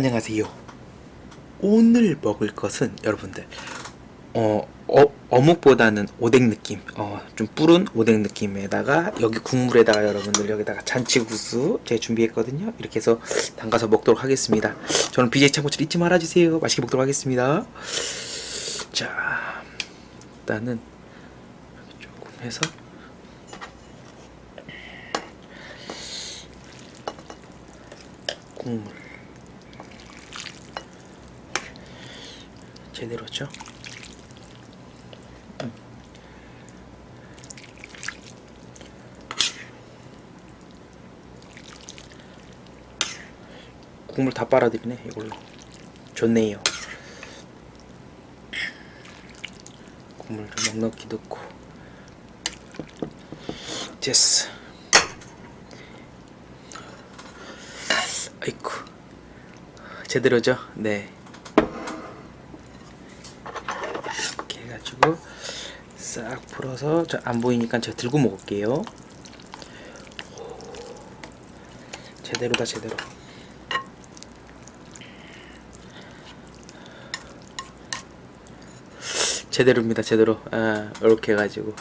안녕하세요. 오늘 먹을 것은 여러분들 어, 어 어 묵보다는 오뎅 느낌, 어, 좀 뿌른 오뎅 느낌에다가 여기 국물에다가 여러분들 여기다가 잔치국수 제가 준비했거든요. 이렇게 해서 담가서 먹도록 하겠습니다. 저는 BJ 참고치를 잊지 말아주세요. 맛있게 먹도록 하겠습니다. 자, 일단은 조금 해서 국물 제대로죠? 음. 국물 다 빨아들이네 이걸로 좋네요 국물 좀 넉넉히 넣고 됐어 아이쿠 제대로죠? 네 이렇게 해가지고 싹 풀어서 저 안 보이니까 제가 들고 먹을게요. 제대로다 제대로. 제대로입니다 제대로. 아 이렇게 해가지고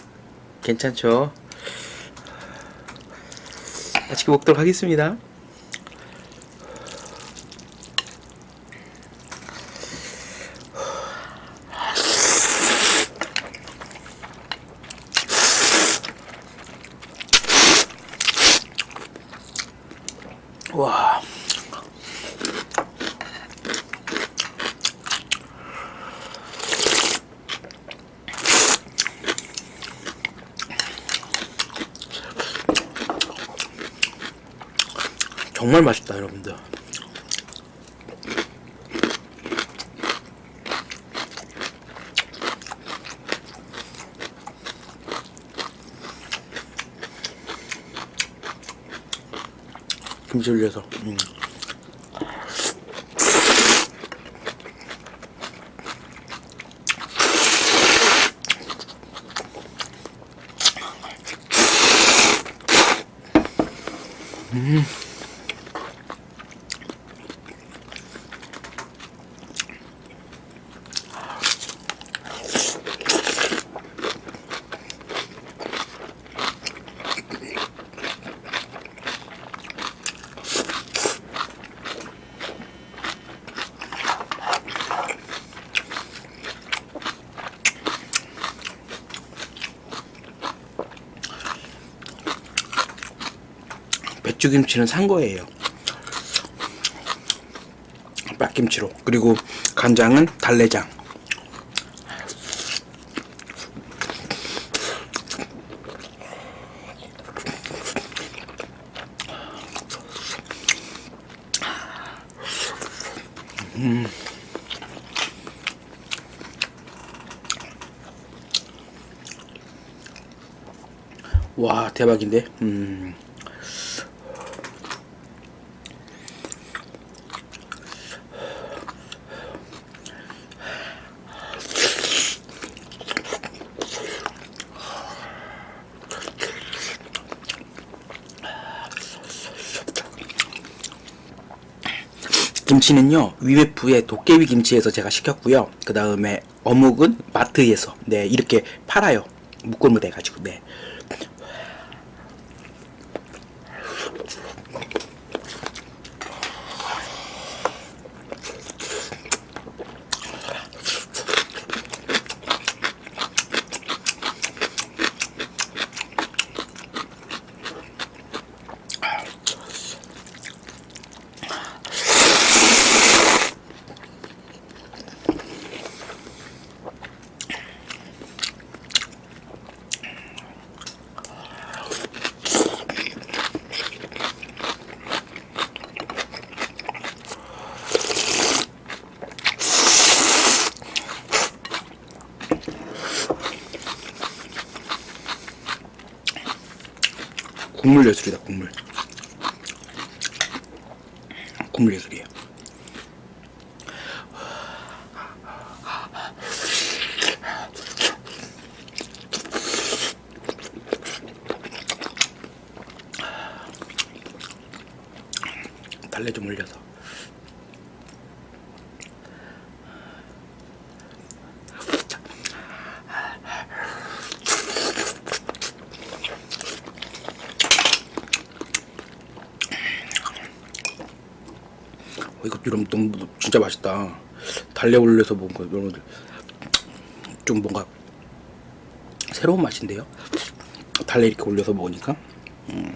괜찮죠? 맛있게 먹도록 하겠습니다. 와. 정말 맛있다, 여러분들. 김치 올려서. 음. 배추김치는 산 거예요. 빡김치로. 그리고 간장은 달래장. 와 대박인데. 음. 김치는요 위웨프의 도깨비 김치에서 제가 시켰고요. 그 다음에 어묵은 마트에서 네 이렇게 팔아요. 묶음을 해가지고 네 국물 예술이다 국물. 국물 예술이에요. 달래 좀 올려서 어, 이거 여러분 너무 진짜 맛있다. 달래 올려서 거 여러분들 좀 뭔가 새로운 맛인데요. 달래 이렇게 올려서 먹으니까. 음.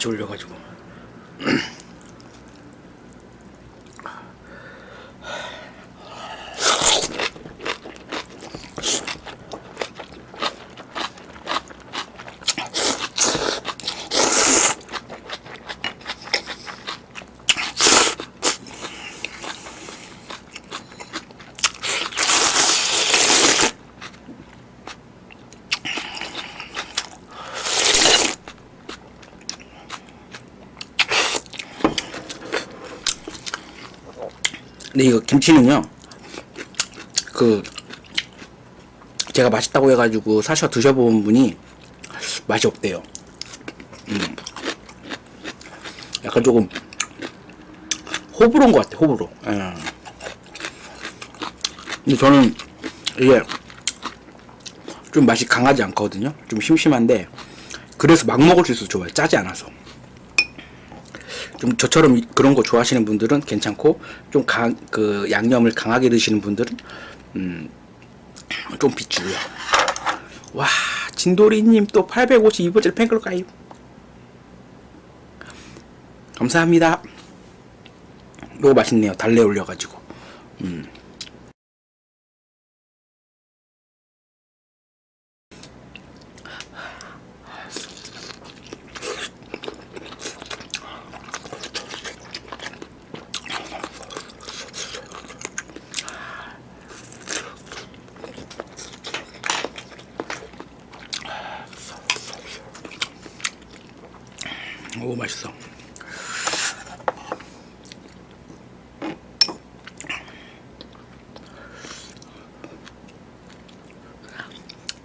김치 올려가지고. 근데 이거 김치는요, 그, 제가 맛있다고 해가지고 사셔 드셔본 분이 맛이 없대요. 음. 약간 조금 호불호인 것 같아, 호불호. 예. 근데 저는 이게 좀 맛이 강하지 않거든요. 좀 심심한데, 그래서 막 먹을 수 있어서 좋아요. 짜지 않아서. 좀 저처럼 이- 그런 거 좋아하시는 분들은 괜찮고 좀 강 그 양념을 강하게 드시는 분들은 음좀 비추고요. 와 진도리님 또 852번째 팬클럽 가입 감사합니다. 이거 맛있네요. 달래 올려가지고 음. 오 맛있어.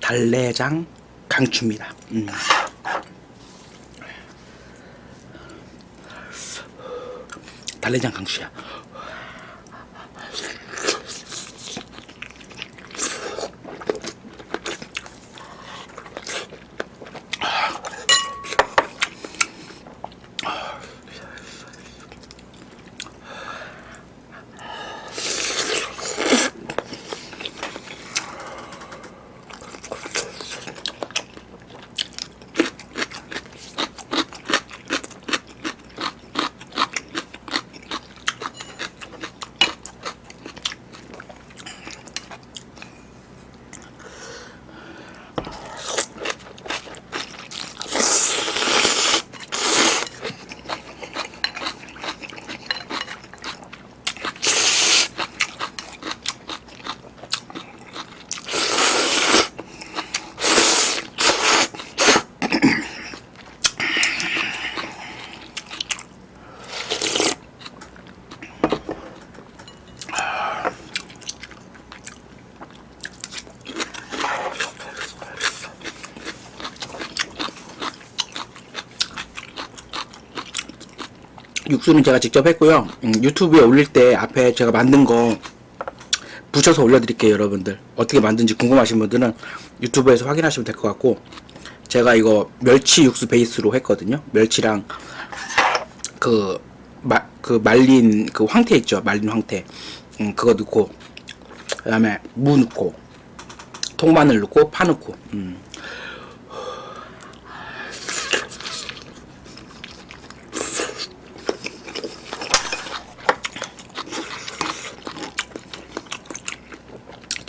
달래장 강추입니다. 음. 달래장 강추야. 육수는 제가 직접 했고요. 음, 유튜브에 올릴 때 앞에 제가 만든 거 붙여서 올려드릴게요, 여러분들. 어떻게 만든지 궁금하신 분들은 유튜브에서 확인하시면 될 것 같고, 제가 이거 멸치 육수 베이스로 했거든요. 멸치랑 그, 마, 그 말린 그 황태 있죠, 말린 황태. 음, 그거 넣고, 그 다음에 무 넣고, 통마늘 넣고, 파 넣고, 음.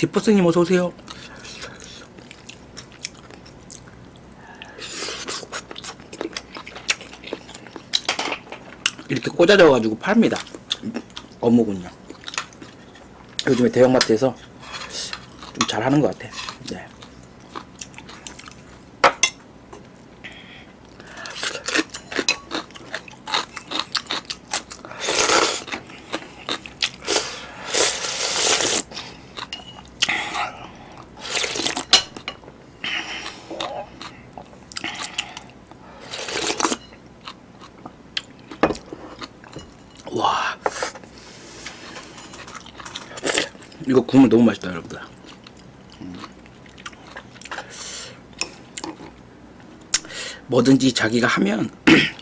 디퍼스님 어서 오세요. 이렇게 꽂아져 가지고 팝니다. 어묵은요. 요즘에 대형마트에서 좀 잘하는 것 같아. 네. 이거 국물 너무 맛있다 여러분들. 음. 뭐든지 자기가 하면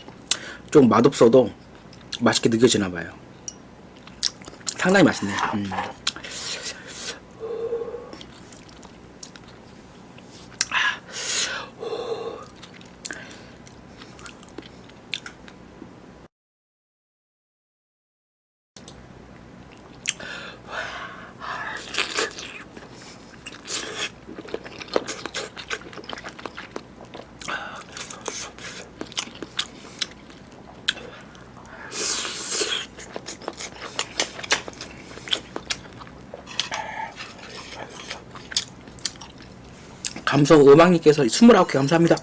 좀 맛없어도 맛있게 느껴지나 봐요. 상당히 맛있네. 음. 감성 음악님께서 29개 감사합니다.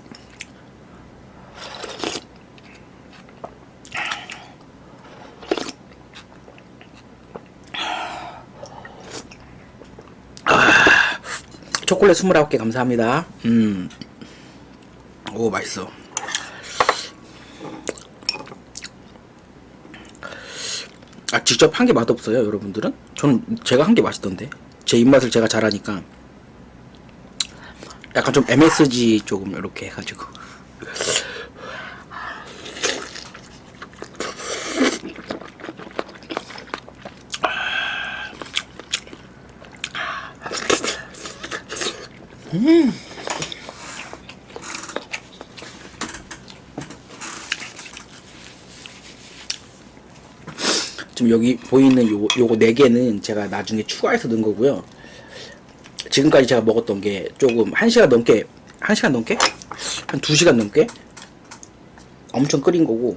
아, 초콜릿 29개 감사합니다. 음. 오, 맛있어. 아, 직접 한 게 맛없어요, 여러분들은? 저는 제가 한 게 맛있던데. 제 입맛을 제가 잘 아니까. 약간 좀 MSG 조금 이렇게 해가지고 지금 여기 보이는 요, 요거 네 개는 제가 나중에 추가해서 넣은 거고요. 지금까지 제가 먹었던 게 조금 1시간 넘게 1시간 넘게? 한 2시간 넘게? 엄청 끓인 거고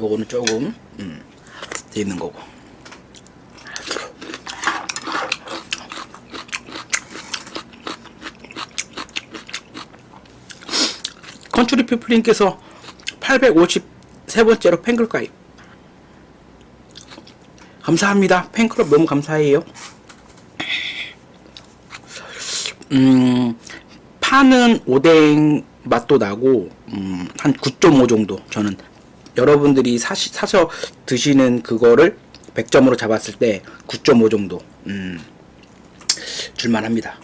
요거는 조금 음, 돼 있는 거고. 컨츄리 피플링께서 853번째로 팬클 가입 감사합니다. 팬클럽 너무 감사해요 음, 파는 오뎅 맛도 나고 음, 한 9.5 정도 저는 여러분들이 사시, 사서 드시는 그거를 100점으로 잡았을 때 9.5 정도 음, 줄만합니다.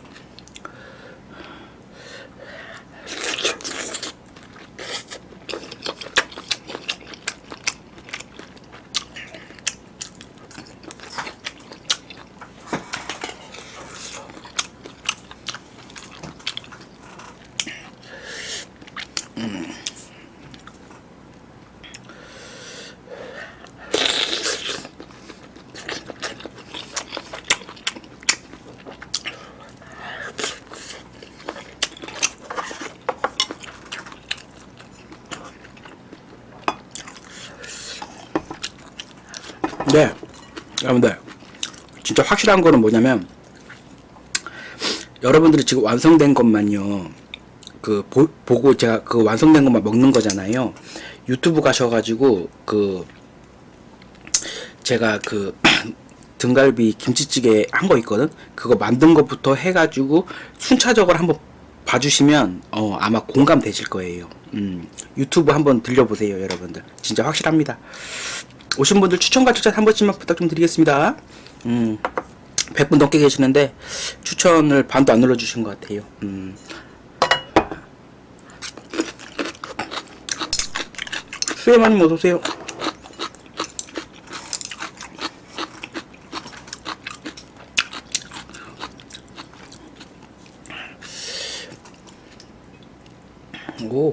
네, 여러분들 진짜 확실한 거는 뭐냐면 여러분들이 지금 완성된 것만요. 그 보, 보고 제가 그 완성된 것만 먹는 거잖아요. 유튜브 가셔가지고 그 제가 그 등갈비 김치찌개 한 거 있거든. 그거 만든 것부터 해가지고 순차적으로 한번 봐주시면 어 아마 공감 되실 거예요. 음 유튜브 한번 들려보세요, 여러분들. 진짜 확실합니다. 오신 분들 추천과 추천 한 번씩만 부탁 좀 드리겠습니다. 음, 100분 넘게 계시는데 추천을 반도 안 눌러주신 것 같아요. 음. 수혜마님 어서오세요. 오.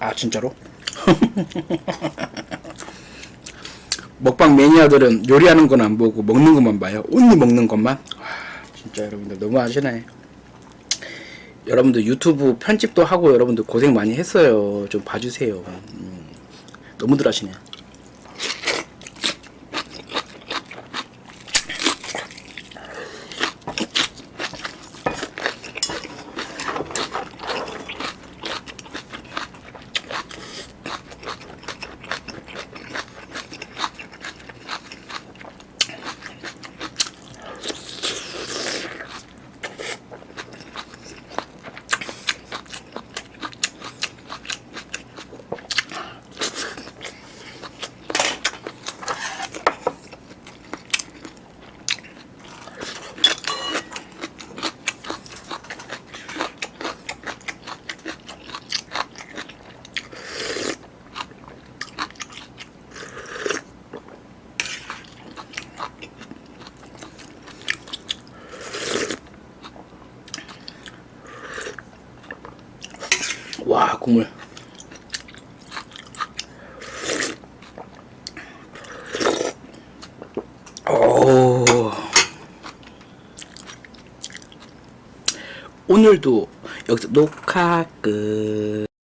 아 진짜로? 먹방 매니아들은 요리하는 건 안 보고 먹는 것만 봐요. 온리 먹는 것만. 와, 진짜 여러분들 너무 아시네. 여러분들 유튜브 편집도 하고 여러분들 고생 많이 했어요. 좀 봐주세요. 음, 너무들 하시네. 국물. 오. 오늘도 여기서 녹화 끝.